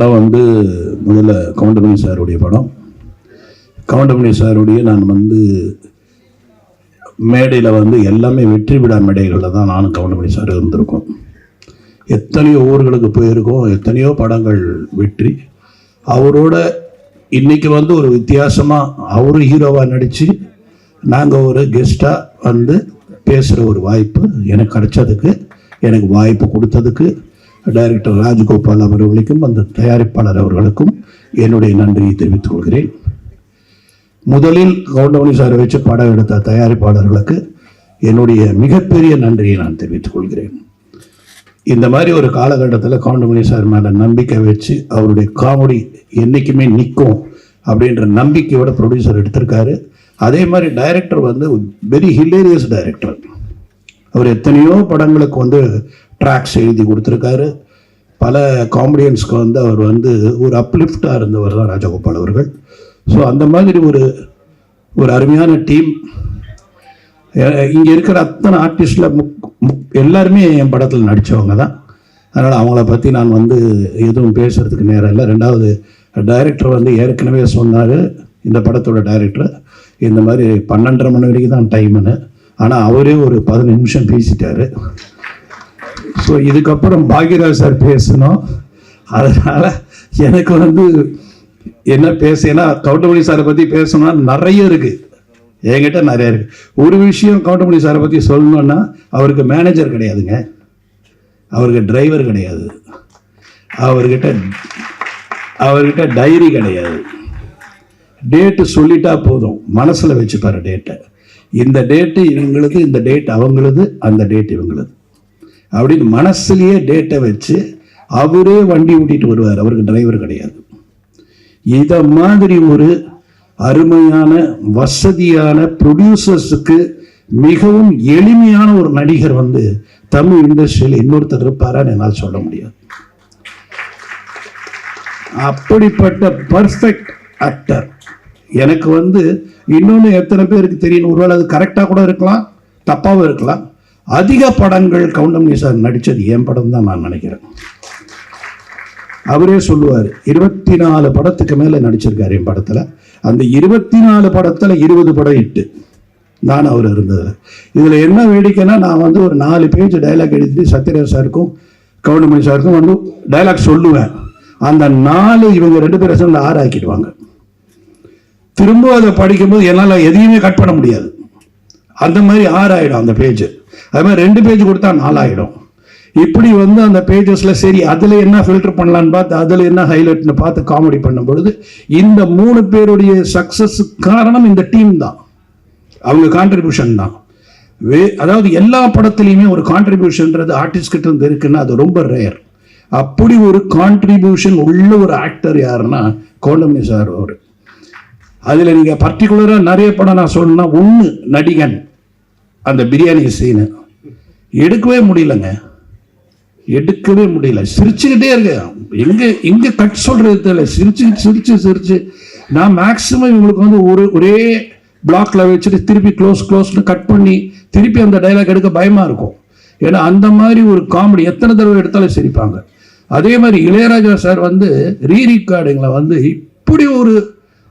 படம் வந்து முதல்ல கவுண்டமணி சாருடைய படம். கவுண்டமணி சாருடைய நான் வந்து மேடையில் வந்து எல்லாமே வெற்றி விழா மேடைகளில் தான் நானும் கவுண்டமணி சார் இருந்திருக்கோம். எத்தனையோ ஊர்களுக்கு போயிருக்கோம் எத்தனையோ படங்கள் வெற்றி. அவரோட இன்னைக்கு வந்து ஒரு வித்தியாசமாக அவர் ஹீரோவாக நடித்து நாங்கள் ஒரு கெஸ்ட்டாக வந்து பேசுகிற ஒரு வாய்ப்பு எனக்கு கிடைச்சதுக்கு எனக்கு வாய்ப்பு கொடுத்ததுக்கு டைரக்டர் ராஜகோபால் அவர்களுக்கும் அந்த தயாரிப்பாளர் அவர்களுக்கும் என்னுடைய நன்றியை தெரிவித்துக் கொள்கிறேன். முதலில் கவுண்டமணி சாரை வச்சு படம் எடுத்த தயாரிப்பாளர்களுக்கு என்னுடைய மிகப்பெரிய நன்றியை நான் தெரிவித்துக் கொள்கிறேன். இந்த மாதிரி ஒரு காலகட்டத்தில் கவுண்டமணி சார் மேலே நம்பிக்கை வச்சு அவருடைய காமெடி என்றைக்குமே நிற்கும் அப்படின்ற நம்பிக்கையோட ப்ரொடியூசர் எடுத்திருக்காரு. அதே மாதிரி டைரக்டர் வந்து வெரி ஹிலேரியஸ் டைரக்டர் அவர் எத்தனையோ படங்களுக்கு வந்து ட்ராக்ஸ் எழுதி கொடுத்துருக்காரு. பல காமெடியன்ஸ்க்கு வந்து அவர் வந்து ஒரு அப்லிஃப்டாக இருந்தவர் தான் ராஜகோபால் அவர்கள். ஸோ அந்த மாதிரி ஒரு ஒரு அருமையான டீம் இங்கே இருக்கிற அத்தனை ஆர்டிஸ்டில் முக் முக் எல்லாருமே என் படத்தில் நடித்தவங்க தான். அதனால் அவங்கள பற்றி நான் வந்து எதுவும் பேசுகிறதுக்கு நேரம் இல்லை. ரெண்டாவது டைரக்டர் வந்து ஏற்கனவே சொன்னார் இந்த படத்தோட டைரக்டர் இந்த மாதிரி பன்னெண்டரை மணி வரைக்கும் தான் டைமுன்னு ஆனால் அவரே ஒரு பதினஞ்சு நிமிஷம் பேசிட்டார். ஸோ இதுக்கப்புறம் பாக்யராஜ் சார் பேசணும் அதனால் எனக்கு வந்து என்ன பேசினா கவுண்டமணி சாரை பற்றி பேசணும்னா நிறைய இருக்குது என்கிட்ட நிறைய இருக்குது ஒரு விஷயம் கவுண்டமணி சாரை பற்றி சொல்லணுன்னா அவருக்கு மேனேஜர் கிடையாதுங்க. அவருக்கு டிரைவர் கிடையாது. அவர்கிட்ட அவர்கிட்ட டைரி கிடையாது. டேட்டு சொல்லிட்டா போதும். மனசில் வச்சுப்பாரு டேட்டை இந்த டேட்டு இவங்களுக்கு இந்த டேட் அவங்களுது அந்த டேட் இவங்களது. அப்படின்னு மனசுலேயே டேட்டை வச்சு அவரே வண்டி ஓட்டிகிட்டு வருவார். அவருக்கு டிரைவர் கிடையாது. இதை மாதிரி ஒரு அருமையான வசதியான ப்ரொடியூசர்ஸுக்கு மிகவும் எளிமையான ஒரு நடிகர் வந்து தமிழ் இண்டஸ்ட்ரியில் இன்னொருத்தர் இருப்பாரான்னு என்னால் சொல்ல முடியாது. அப்படிப்பட்ட பர்ஃபெக்ட் ஆக்டர் எனக்கு வந்து இன்னொன்று எத்தனை பேருக்கு தெரியும்? ஒருவேளை அது கரெக்டாக கூட இருக்கலாம் தப்பாகவும் இருக்கலாம். அதிக படங்கள் கவுண்டமணி சார் நடித்தது என் படம் தான் நான் நினைக்கிறேன். அவரே சொல்லுவார் இருபத்தி நாலு படத்துக்கு மேலே நடிச்சிருக்காரு என் படத்தில். அந்த இருபத்தி நாலு படத்தில் இருபது படம் இட்டு நான் அவர் இருந்தது இதில் என்ன வேடிக்கைன்னா நான் வந்து ஒரு நாலு பேஜ் டைலாக் எழுதிட்டு சத்யராஜ் சாருக்கும் கவுண்டமணி சாருக்கும் வந்து டைலாக் சொல்லுவேன். அந்த நாலு இவங்க ரெண்டு பேரும் சேர்ந்து ஆறு ஆக்கிடுவாங்க திரும்ப அதை படிக்கும்போது என்னால் எதையுமே கட் பண்ண முடியாது. அந்த மாதிரி ஆறாயிடும் அந்த பேஜ் அது மாதிரி ரெண்டு பேஜ் கொடுத்தா நாலாயிடும். இப்படி வந்து அந்த பேஜஸில் சரி அதில் என்ன ஃபில்டர் பண்ணலான்னு பார்த்து அதில் என்ன ஹைலைட்னு பார்த்து காமெடி பண்ணும் பொழுது இந்த மூணு பேருடைய சக்ஸஸ் காரணம் இந்த டீம் தான். அவங்க கான்ட்ரிபியூஷன் தான். வே அதாவது எல்லா படத்துலையுமே ஒரு கான்ட்ரிபியூஷன்ன்றது ஆர்டிஸ்ட் கிட்ட இருந்து இருக்குன்னா அது ரொம்ப ரேர் அப்படி ஒரு கான்ட்ரிபியூஷன் உள்ள ஒரு ஆக்டர் யாருன்னா கோண்டமணி சார் அவர். அதில் நீங்கள் பர்டிகுலராக நிறைய படம் நான் சொல்லணும்னா ஒன்று நடிகன். அந்த பிரியாணி சீனு எடுக்கவே முடியலங்க. எடுக்கவே முடியல. சிரிச்சுக்கிட்டே இருக்க. எங்க எங்க கட் சொல்றது தெரியல. சிரிச்சு சிரிச்சு சிரிச்சு. நான் மேக்சிமம் இவங்களுக்கு வந்து ஒரு ஒரே பிளாக்ல வச்சுட்டு திருப்பி க்ளோஸ் க்ளோஸ்னு கட் பண்ணி திருப்பி அந்த டைலாக் எடுக்க பயமா இருக்கும். ஏன்னா அந்த மாதிரி ஒரு காமெடி எத்தனை தடவை எடுத்தாலும் சிரிப்பாங்க. அதே மாதிரி இளையராஜா சார் வந்து ரீ ரீகார்டிங்கில் வந்து இப்படி ஒரு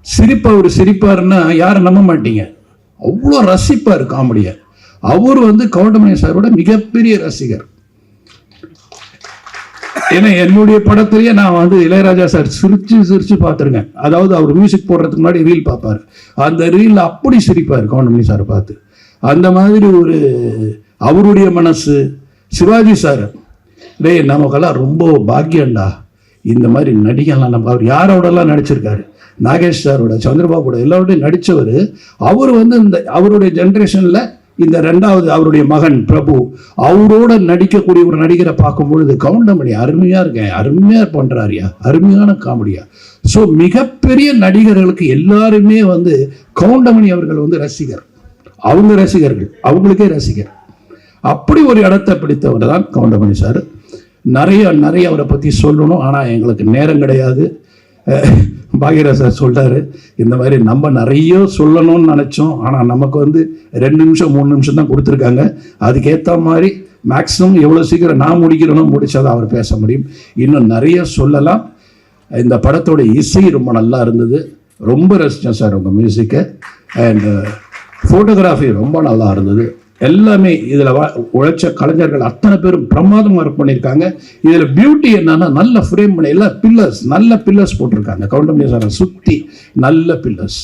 சிரிப்பை ஒரு சிரிப்பாருன்னா யாரும் நம்ப மாட்டீங்க. அவ்வளோ ரசிப்பார் காமெடியை அவர் வந்து கவுண்டமணி சாரோட மிகப்பெரிய ரசிகர். ஏன்னா என்னுடைய படத்திலேயே நான் வந்து இளையராஜா சார் சிரிச்சு சிரிச்சு பார்த்துருக்கேன் அதாவது அவர் மியூசிக் போடுறதுக்கு முன்னாடி ரீல் பார்ப்பாரு. அந்த ரீல் அப்படி சிரிப்பார் கவுண்டமணி சாரை பார்த்து. அந்த மாதிரி ஒரு அவருடைய மனசு சிவாஜி சார் டேய் நமக்கெல்லாம் ரொம்ப பாக்கியம்டா. இந்த மாதிரி நடிகன்லாம் நம்ம அவர் யாரோடலாம் நடிச்சிருக்காரு? நாகேஷ் சாரோட சந்திரபாபுட எல்லாரோடையும் நடித்தவர் அவர் வந்து இந்த அவருடைய ஜென்ரேஷனில் இந்த ரெண்டாவது அவருடைய மகன் பிரபு அவரோட நடிக்கக்கூடிய ஒரு நடிகரை பார்க்கும் பொழுது கவுண்டமணி அருமையா இருக்கேன் அருமையா பண்றாருயா அருமையான காமெடியா. ஸோ மிகப்பெரிய நடிகர்களுக்கு எல்லாருமே வந்து கவுண்டமணி அவர்கள் வந்து ரசிகர். அவங்க ரசிகர்கள் அவங்களுக்கே ரசிகர். அப்படி ஒரு இடத்தை பிடித்தவர் தான் கவுண்டமணி சார். நிறைய நிறைய அவரை பற்றி சொல்லணும் ஆனால் எங்களுக்கு நேரம் கிடையாது. அஹ் சார் சொல்கிறாரு இந்த மாதிரி நம்ம நிறைய சொல்லணும்னு நினச்சோம். ஆனால் நமக்கு வந்து ரெண்டு நிமிஷம் மூணு நிமிஷம் தான் கொடுத்துருக்காங்க. அதுக்கேற்ற மாதிரி மேக்ஸிமம் எவ்வளோ சீக்கிரம் நான் முடிக்கிறேனோ முடித்தாதான் அவர் பேச முடியும். இன்னும் நிறைய சொல்லலாம். இந்த படத்தோட இசை ரொம்ப நல்லா இருந்தது. ரொம்ப ரசித்தேன் சார் உங்கள் மியூசிக்கை அண்ட் ஃபோட்டோகிராஃபி ரொம்ப நல்லா இருந்தது. எல்லாமே இதில் உழைச்ச கலைஞர்கள் அத்தனை பேரும் பிரமாதமாக ஒர்க் பண்ணியிருக்காங்க. இதில் பியூட்டி என்னன்னா நல்ல ஃப்ரேம் பண்ணி எல்லா பில்லர்ஸ் நல்ல பில்லர்ஸ் போட்டிருக்காங்க. கவுண்டமணி சாரை சுற்றி நல்ல பில்லர்ஸ்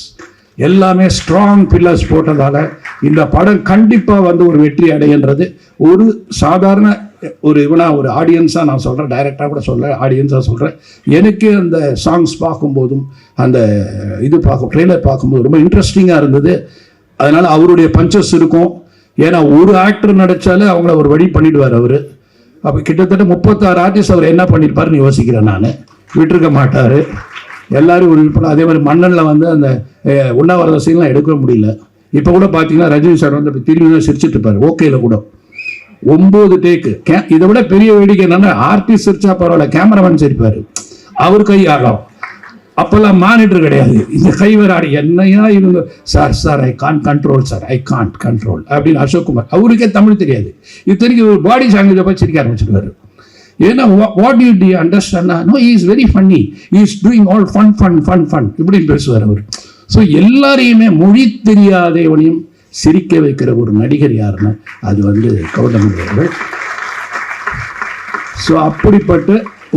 எல்லாமே ஸ்ட்ராங் பில்லர்ஸ் போட்டதால இந்த படம் கண்டிப்பாக வந்து ஒரு வெற்றி அடைகின்றது. ஒரு சாதாரண ஒரு இவனா ஒரு ஆடியன்ஸாக நான் சொல்கிறேன் டைரக்டாக கூட சொல்கிறேன் ஆடியன்ஸாக சொல்கிறேன் எனக்கு அந்த சாங்ஸ் பார்க்கும்போதும் அந்த இது பார்க்கும் ட்ரெய்லர் பார்க்கும்போது ரொம்ப இன்ட்ரெஸ்டிங்காக இருந்தது. அதனால் அவருடைய பஞ்சஸ் இருக்கும். ஏன்னா ஒரு ஆக்டர் நடிச்சாலே அவங்கள ஒரு வழி பண்ணிடுவார் அவர். அப்போ கிட்டத்தட்ட முப்பத்தாறு ஆர்டிஸ்ட் அவர் என்ன பண்ணியிருப்பாருன்னு யோசிக்கிறேன் நான். விட்டுருக்க மாட்டார். எல்லாரும் ஒரு இப்போ அதே மாதிரி மன்னனில் வந்து அந்த அஹ், உண்ணாவிரத சீன்லாம் எடுக்க முடியல. இப்போ கூட பார்த்தீங்கன்னா ரஜினி சார் வந்து அப்படி திரும்பி தான் சிரிச்சிட்டு ஓகேல கூட. ஒம்பது டேக்கு கே இதை விட பெரிய வேடிக்கை என்னன்னா ஆர்டிஸ்ட் சிரிச்சா பரவாயில்ல கேமராமேன் சிரிப்பார். அவர் கை ஆகலாம் அப்பெல்லாம் மானிட்டர் கிடையாது. இந்த கைவராடி என்னையா இவங்க? Sir sir I can control sir I can't control அப்படின்னு அசோக்குமார். அவருக்கே தமிழ் தெரியாது. இத்தனைக்கு ஒரு பாடி லாங்குவேஜை பற்றி சிரிக்க ஆரம்பிச்சிருக்காரு ஏன்னா what you D understand no is very funny is doing all fun fun fun fun இப்படின்னு பேசுவார் அவர். ஸோ எல்லாரையுமே மொழி தெரியாதவனையும் சிரிக்க வைக்கிற ஒரு நடிகர் யாருன்னா அது வந்து கௌதமி அவர்கள். ஸோ அப்படிப்பட்ட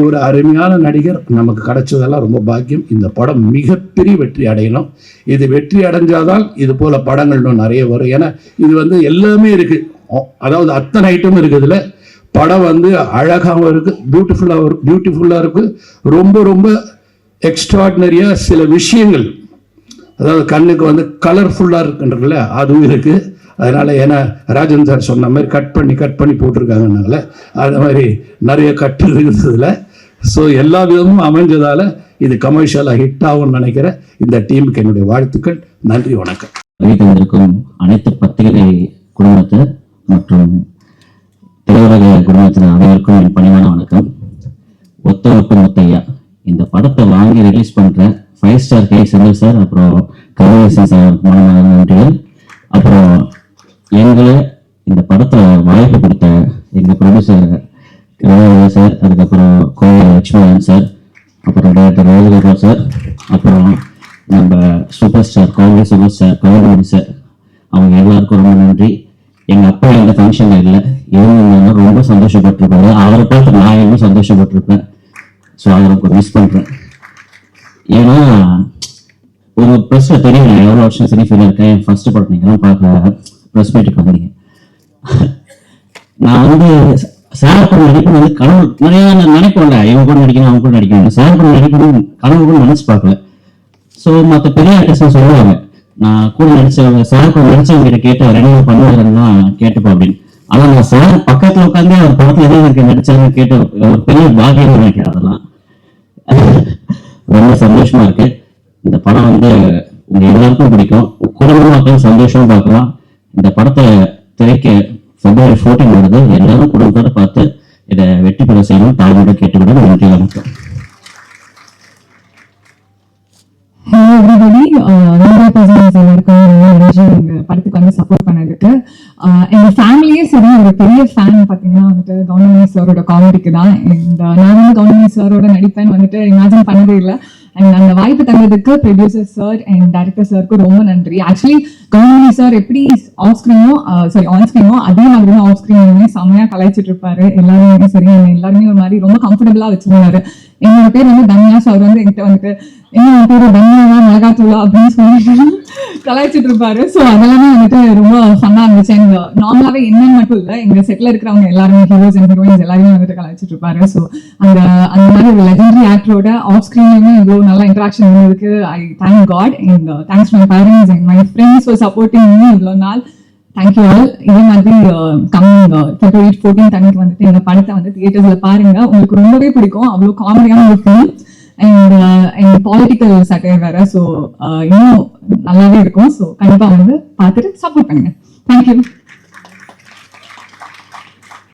ஒரு அருமையான நடிகர். நமக்கு கிடைச்சதெல்லாம் ரொம்ப பாக்கியம். இந்த படம் மிகப்பெரிய வெற்றி அடையணும் இது வெற்றி அடைஞ்சாதான் இது போல படங்கள் இன்னும் நிறைய வரும். ஏன்னா இது வந்து எல்லாமே இருக்கு. அதாவது அத்தனை ஐட்டமும் இருக்குதுல படம் வந்து அழகாகவும் இருக்கு பியூட்டிஃபுல்லாகவும் இருக்கு பியூட்டிஃபுல்லாக இருக்கு. ரொம்ப ரொம்ப எக்ஸ்ட்ராடினரியாக சில விஷயங்கள். அதாவது கண்ணுக்கு வந்து கலர்ஃபுல்லாக இருக்குன்றதுல அதுவும் இருக்குது அதனால் ஏன்னா ராஜன் சார் சொன்ன மாதிரி கட் பண்ணி கட் பண்ணி போட்டிருக்காங்கனால அது மாதிரி நிறைய கட்டு இருக்கிறதுல ஸோ எல்லா விதமும் அமைஞ்சதால் இது கமர்ஷியலாக ஹிட் ஆகும்னு நினைக்கிற இந்த டீமுக்கு என்னுடைய வாழ்த்துக்கள். நன்றி வணக்கம். வருகை தந்திருக்கும் அனைத்து பத்திரிகை குடும்பத்தினர் மற்றும் திரையுலக குடும்பத்தினர் அனைவருக்கும் என் பணிவான வணக்கம். ஒத்த முத்தையா இந்த படத்தை வாங்கி ரிலீஸ் பண்ணுற five star K Senthil sir அப்புறம் கமலஹாசன் சார் மனமான நன்றிகள். அப்புறம் எங்களை இந்த படத்தை வாய்ப்பு கொடுத்த எங்கள் ப்ரொடியூசர் கமலஹாசன் சார் அதுக்கப்புறம் கோவில் லட்சுமணன் சார் அப்புறம் டைரக்டர் ராஜகோபால் சார் அப்புறம் நம்ம super star comedy super star Goundamani sir. அவங்க எல்லாருக்கும் ரொம்ப நன்றி. எங்கள் அப்பா எந்த ஃபங்க்ஷனில் இல்லை இருந்தாங்கன்னா ரொம்ப சந்தோஷப்பட்டிருப்பாரு. அவரை பார்த்து நான் இன்னும் சந்தோஷப்பட்டிருப்பேன். ஸோ அதை எனக்கு மிஸ் பண்ணுறேன் ஏன்னா ஒரு ப்ரெஸ்ல தெரியும் நான் எவ்வளோ வருஷம் சரி ஃபீல் இருக்கேன். என் ஃபர்ஸ்ட் படம் நீங்களாம் பார்க்க ப்ரெஸ் மீட்டுக்கு வந்தீங்க நான் வந்து சாரப்படம் நடிப்பது நடிக்கணும் வந்து கனவு நிறைய நான் நினைப்போம்ல இவங்க கூட நடிக்கணும் அவங்க கூட நடிக்கணும். சார் கூட நடிக்கணும் கனவு கூட நினைச்சு பார்க்கல. ஸோ மற்ற பெரிய ஆர்டிஸ்ட் சொல்லுவாங்க நான் கூட நடிச்சவங்க சாரப்படம் நடிச்சவங்க கிட்ட கேட்டு அவர் பண்ணுவாங்கன்னா கேட்டுப்போம் அப்படின்னு. ஆனா நான் சார் பக்கத்துல உட்காந்து அவர் படத்துல எதாவது எனக்கு நடிச்சாங்க கேட்டு ஒரு பெரிய பாக்கியம் நினைக்கிறேன் அதெல்லாம். ரொம்ப சந்தோஷமா இருக்கு. இந்த படம் வந்து உங்க எல்லாருக்கும் பிடிக்கும். குடும்பமா சந்தோஷமும் பார்க்கலாம். இந்த படத்தை திரைக்க பிப்ரவரி 14 வருது எல்லாரும் குடும்பத்தோட பார்த்து இதை வெற்றி பெற செய்யணும் தாழ்வோட கேட்டுவிட நன்றி வணக்கம் ஹலோ எவ்ரிபடி பர்சன்ஸ் எல்லாருக்கும் படத்துக்கு வந்து சப்போர்ட் பண்ணதுக்கு. ஆஹ் எங்க ஃபேமிலியே சரி ஒரு பெரிய ஃபேன் பாத்தீங்கன்னா வந்துட்டு கவுண்டமணி சாரோட காமெடிக்கு தான். இந்த நான் வந்து கவுண்டமணி சாரோட நடிப்பேன்னு வந்துட்டு இமேஜின் பண்ணதே இல்லை. அண்ட் அந்த வாய்ப்பு தந்ததுக்கு ப்ரொடியூசர் சார் அண்ட் டேரக்டர் சாருக்கு ரொம்ப நன்றி. ஆக்சுவலி கவுண்டமணி சார் எப்படி ஆஃப் ஸ்க்ரீனோ சாரி ஆன் ஸ்க்ரீனோ அதே மாதிரி தான் ஆஃப் ஸ்க்ரீனுமே செம்மையாக கலாய்ச்சிட்டு இருப்பாரு. எல்லாருமே சரி எல்லாருமே ஒரு மாதிரி ரொம்ப கம்ஃபர்டபுளாக வச்சிருந்தாரு. என்னோட பேர் வந்து தன்யா. சார் வந்து என்கிட்ட வந்துட்டு என்னோட உன் பேரு தன்யாவா மிளகாத்தூளா? அப்படின்னு சொல்லி கலாய்ச்சிட்டு இருப்பாரு. ஸோ அதெல்லாமே வந்துட்டு ரொம்ப ஃபன்னா இருந்துச்சு. எங்க நார்மலாவே uh, என்னன்னு மட்டும் இல்லை எங்க செட்ல இருக்கிறவங்க எல்லாருமே ஹீரோஸ் அண்ட் ஹீரோயின்ஸ் எல்லாருமே வந்துட்டு கலாய்ச்சிட்டு இருப்பாரு. ஸோ அந்த அந்த மாதிரி ஒரு லெஜெண்டரி ஆக்டரோட ஆஃப் ஸ்க்ரீன்லயுமே இவ்வளோ நல்ல இன்ட்ராக்ஷன் இருந்ததுக்கு I thank God and thanks my parents and my friends for supporting me இவ்வளோ நாள். தேங்க்யூ ஆல் இதே மாதிரி கம்மிங் பிப்ரவரி ஃபோர்டீன் அன்னைக்கு வந்துட்டு இந்த படத்தை வந்து தியேட்டர்ஸ்ல பாருங்க. உங்களுக்கு ரொம்பவே பிடிக்கும். அவ்வளோ காமெடியான ஒரு ஃபிலிம் அண்ட் அண்ட் பாலிட்டிக்கல் சட்டை வேற. ஸோ uh, இன்னும் நல்லாவே இருக்கும். ஸோ கண்டிப்பா வந்து பார்த்துட்டு சப்போர்ட் பண்ணுங்க. தேங்க்யூ